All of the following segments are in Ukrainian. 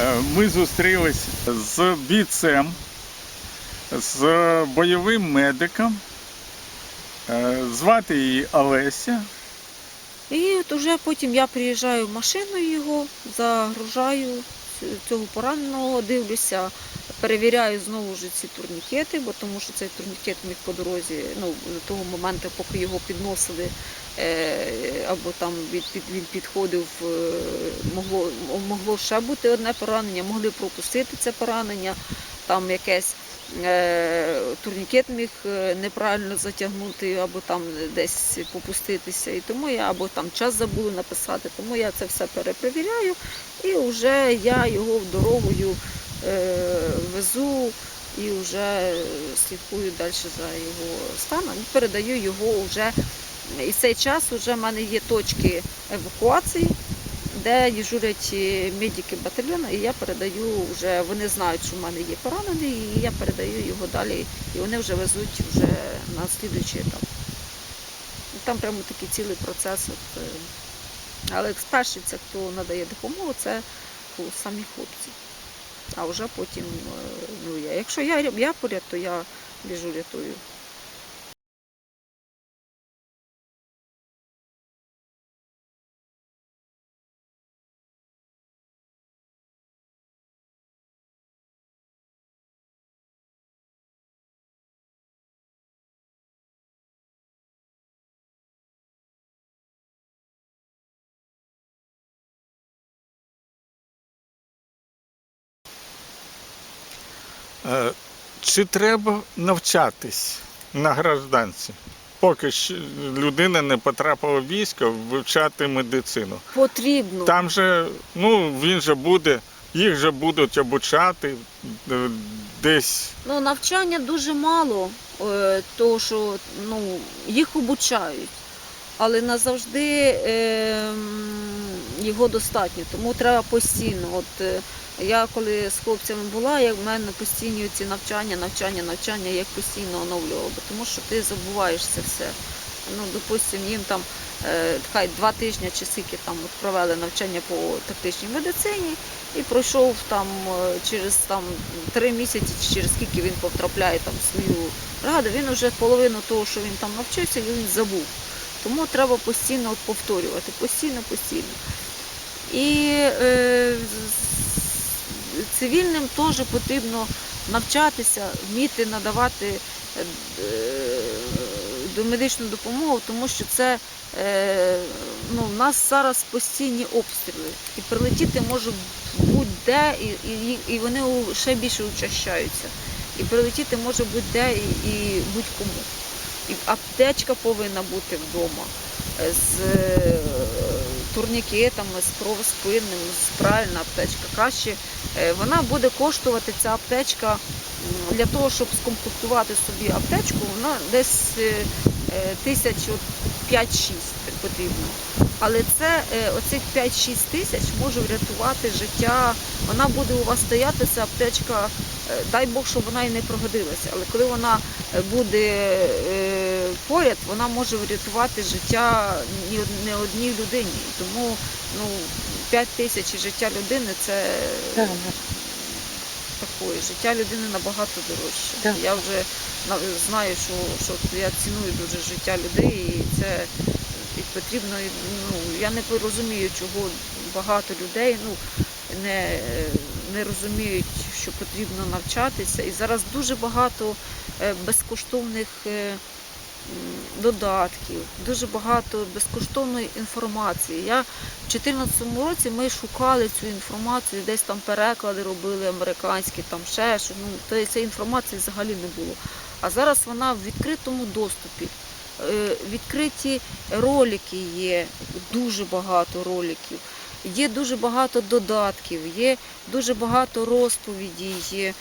Е, Ми зустрілись з бійцем, з бойовим медиком. Е, Звати її Олеся. І от уже потім я приїжджаю в машину його, загружаю цього пораненого, дивлюся, перевіряю знову ж ці турнікети, бо тому що цей турнікет міг по дорозі, ну, до того моменту, поки його підносили, е, або там від, під, він підходив, е, могло, могло ще бути одне поранення, могли пропустити це поранення, там якесь. е, Турнікет міг е, неправильно затягнути або там десь попуститися. І тому я або там час забули написати, тому я це все перепровіряю і вже я його дорогою е, везу і вже слідкую далі за його станом. Передаю його вже. І в цей час вже в мене є точки евакуації, де дежурять е, медики батальйону, і я передаю вже, вони знають, що в мене є поранений, і я передаю його далі, і вони вже везуть вже на слідуючий етап. Там прямо такий цілий процес. От, е, але перший це хто надає допомогу, це самі хлопці. А вже потім е, ну, я. Якщо я, я поряд, то я біжу рятую. Чи треба навчатись на гражданці, поки ще людина не потрапила в військо, вивчати медицину? Потрібно. Там же, ну, він же буде, їх же будуть обучати е, десь. Ну, навчання дуже мало, е, того, що ну, їх обучають, але назавжди е, його достатньо, тому треба постійно. От е, я коли з хлопцями була, як в мене постійні ці навчання, навчання, навчання, я їх постійно оновлювала, тому що ти забуваєш це все. Ну, допустим, їм там е, хай два тижні чи скільки там от провели навчання по тактичній медицині, і пройшов там е, через там три місяці, чи через скільки він потрапляє там в свою бригаду, він вже половину того, що він там навчився, він забув. Тому треба постійно повторювати, постійно, постійно. І е, цивільним теж потрібно навчатися, вміти надавати е, домедичну допомогу, тому що це е, ну, в нас зараз постійні обстріли. І прилетіти може будь-де, і, і, і вони ще більше учащаються. І прилетіти може будь-де і, і будь-кому. І аптечка повинна бути вдома е, з турнікетами, з кровоспинним, з правильна аптечка. Краще е, вона буде коштувати ця аптечка для того, щоб скомплектувати собі аптечку, вона десь е, е, тисяч 5-6 потрібно. Але це оцих 5-6 тисяч може врятувати життя. Вона буде у вас стояти, ця аптечка, дай Бог, щоб вона і не пригодилася. Але коли вона е, буде е, поряд, вона може врятувати життя не одній людині. Тому ну, 5 тисяч життя людини це такої. Життя людини набагато дорожче. Так. Я вже знаю, що, що я ціную дуже життя людей, і це і потрібно. і, Ну, я не розумію, чого багато людей ну, не, не розуміють, що потрібно навчатися. І зараз дуже багато е, безкоштовних. е, Додатків, дуже багато безкоштовної інформації. Я в 2014 році ми шукали цю інформацію, десь там переклади робили американські, там ще що. Ну, то цієї інформації взагалі не було. А зараз вона в відкритому доступі. Е, Відкриті ролики є, дуже багато роликів. Є дуже багато додатків, є дуже багато розповідей є,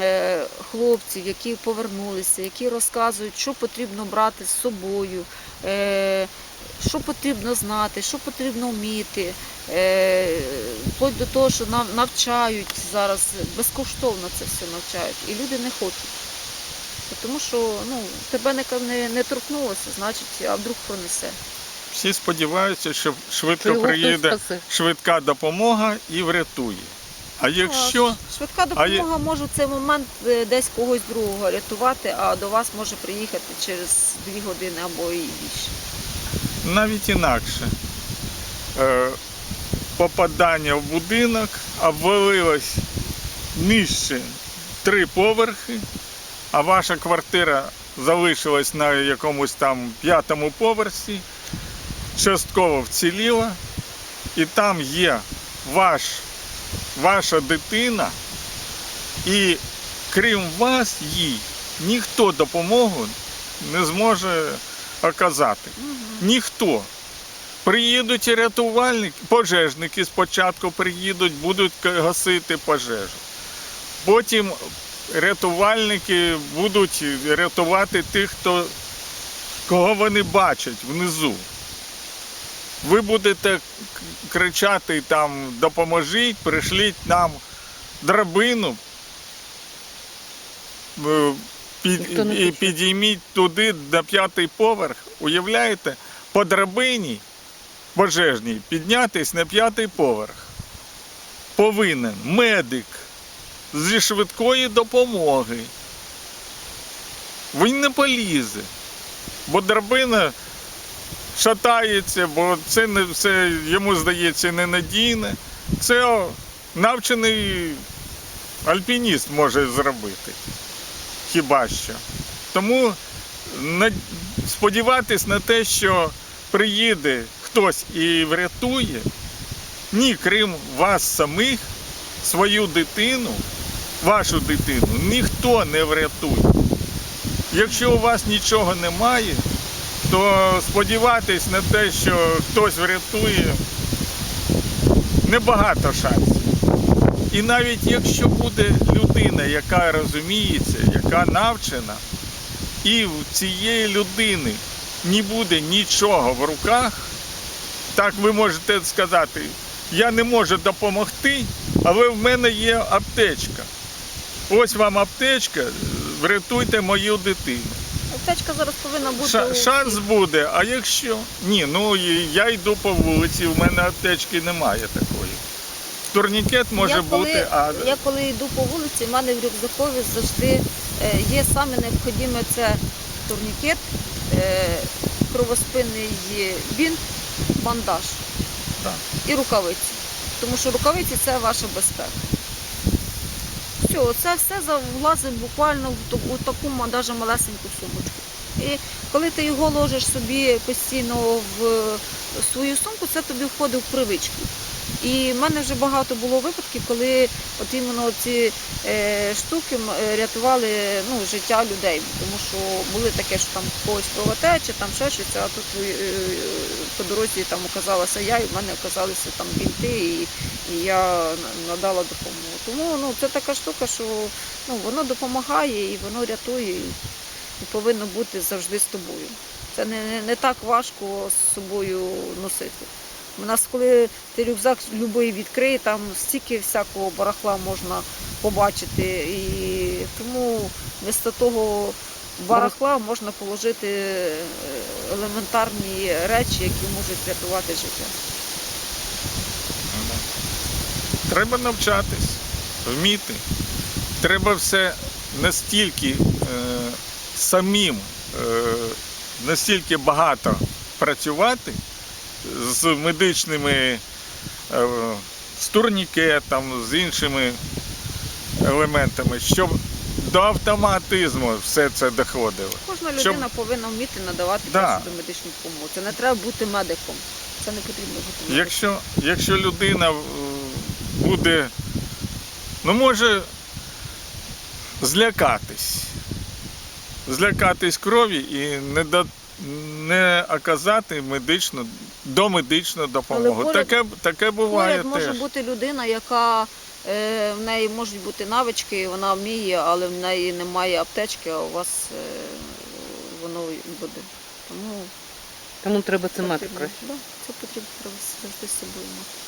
е, хлопців, які повернулися, які розказують, що потрібно брати з собою, е, що потрібно знати, що потрібно вміти. Е, Вплоть до того, що навчають зараз безкоштовно це все навчають, і люди не хочуть. Тому що ну, тебе не, не торкнулося, значить, а вдруг пронесе. Всі сподіваються, що швидко Його приїде спасе. швидка допомога і врятує. А якщо Швидка А допомога може в цей момент е, десь когось другого рятувати, а до вас може приїхати через дві години або і більше. навіть інакше е, попадання в будинок обвалилось нижче три поверхи, а ваша квартира залишилась на якомусь там п'ятому поверсі, частково вціліла, і там є ваш, ваша дитина, і крім вас, їй ніхто допомогу не зможе оказати. Ніхто. Приїдуть рятувальники, пожежники спочатку приїдуть, будуть гасити пожежу. Потім рятувальники будуть рятувати тих, хто, кого вони бачать внизу. Ви будете кричати там допоможіть, пришліть нам драбину, під, і підійміть туди на п'ятий поверх. Уявляєте, по драбині пожежній піднятись на п'ятий поверх. Повинен медик зі швидкої допомоги. Він не полізе, бо драбина шатається, бо це не все йому здається ненадійне. Це навчений альпініст може зробити. Хіба що. Тому сподіватись на те, що приїде хтось і врятує, ні, крім вас самих, свою дитину, вашу дитину, ніхто не врятує. Якщо у вас нічого немає, то сподіватись на те, що хтось врятує, небагато шансів. І навіть якщо буде людина, яка розуміється, яка навчена, і в цієї людини не буде нічого в руках, так ви можете сказати, я не можу допомогти, але в мене є аптечка. Ось вам аптечка, врятуйте мою дитину. Аптечка зараз повинна бути. Ша- шанс буде, а якщо? Ні, ну і я йду по вулиці, в мене аптечки немає такої. Турнікет може я коли, бути, а я коли йду по вулиці, в мене в рюкзакові завжди е, є саме необхідне це турнікет, е, кровоспинний бінт, бандаж Так. і рукавиці. Тому що рукавиці це ваша безпека. Все, це все за- влазить буквально в таку, в таку ма- даже малесеньку сумочку. І коли ти його ложиш собі постійно в свою сумку, це тобі входить в привичку. І в мене вже багато було випадків, коли от іменно ці е, штуки е, рятували ну, життя людей. Тому що були таке, що там когось кровотеча, там ще щось, а тут е, е, по дорозі там оказалася я, і в мене оказалися там бінти, і, і я надала допомогу. Тому ну, це така штука, що ну, воно допомагає і воно рятує, повинно бути завжди з тобою. Це не, не, не так важко з собою носити. У нас, коли ти рюкзак любий відкриє, там стільки всякого барахла можна побачити. І тому вместо того барахла можна положити е, елементарні речі, які можуть рятувати життя. Треба навчатись, вміти. Треба все настільки е, самим, е, настільки багато працювати з медичними, е, з турнікетом, з іншими елементами, щоб до автоматизму все це доходило. Кожна Щоб- людина повинна вміти надавати Да. медичну допомогу. Це не треба бути медиком. Це не потрібно бути медиком. Якщо, якщо людина е, буде, ну може злякатись, злякатись крові і не, до, не оказати медичну, домедичну допомогу. поряд- таке, таке буває Поряд може теж. бути людина, яка е, в неї можуть бути навички, вона вміє, але в неї немає аптечки, а у вас е, воно буде. Тому Тому треба це мати потрібно- Да, це потрібно треба завжди з собою мати.